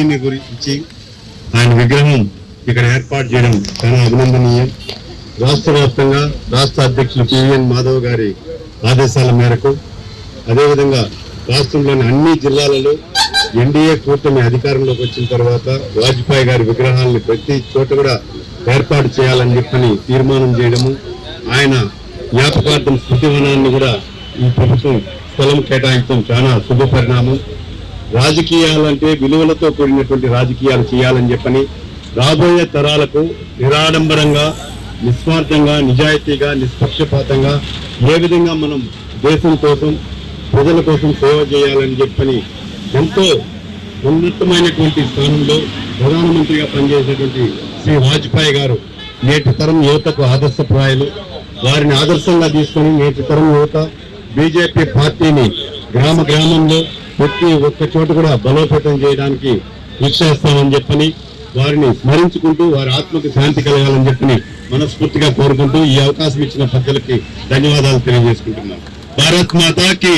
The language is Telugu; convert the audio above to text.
మహనీయుని గురించి ఆయన విగ్రహం ఇక్కడ ఏర్పాటు చేయడం చాలా అభినందనీయం. రాష్ట్ర వ్యాప్తంగా రాష్ట్ర అధ్యక్షులు పివిఎన్ మాధవ్ గారి ఆదేశాల మేరకు అదేవిధంగా రాష్ట్రంలోని అన్ని జిల్లాలలో ఎన్డీఏ కూటమి అధికారంలోకి వచ్చిన తర్వాత వాజ్పేయి గారి విగ్రహాలను ప్రతి చోట కూడా ఏర్పాటు చేయాలని చెప్పని తీర్మానం చేయడము ఆయన జ్ఞాపకార్థం స్మృతివనాన్ని కూడా ఈ ప్రభుత్వం స్థలం కేటాయించడం చాలా శుభ పరిణామం రాజకీయాలంటే విలువలతో కూడినటువంటి రాజకీయాలు చేయాలని చెప్పని రాబోయే తరాలకు నిరాడంబరంగా నిస్వార్థంగా నిజాయితీగా నిష్పక్షపాతంగా ఏ విధంగా మనం దేశం కోసం ప్రజల కోసం సేవ చేయాలని చెప్పని ఎంతో ఉన్నతమైనటువంటి స్థానంలో ప్రధానమంత్రిగా పనిచేసినటువంటి శ్రీ వాజ్పేయి గారు నేటి తరం యువతకు ఆదర్శప్రాయాలు. వారిని ఆదర్శంగా తీసుకొని నేటి తరం యువత బీజేపీ పార్టీని గ్రామ గ్రామంలో ప్రతి ఒక్క చోట కూడా బలోపేతం చేయడానికి కృషి చేస్తామని చెప్పని వారిని స్మరించుకుంటూ వారి ఆత్మకు శాంతి కలగాలని చెప్పని మనస్ఫూర్తిగా కోరుకుంటూ ఈ అవకాశం ఇచ్చిన పెద్దలకి ధన్యవాదాలు తెలియజేసుకుంటున్నాం. భారత్ మాతాకి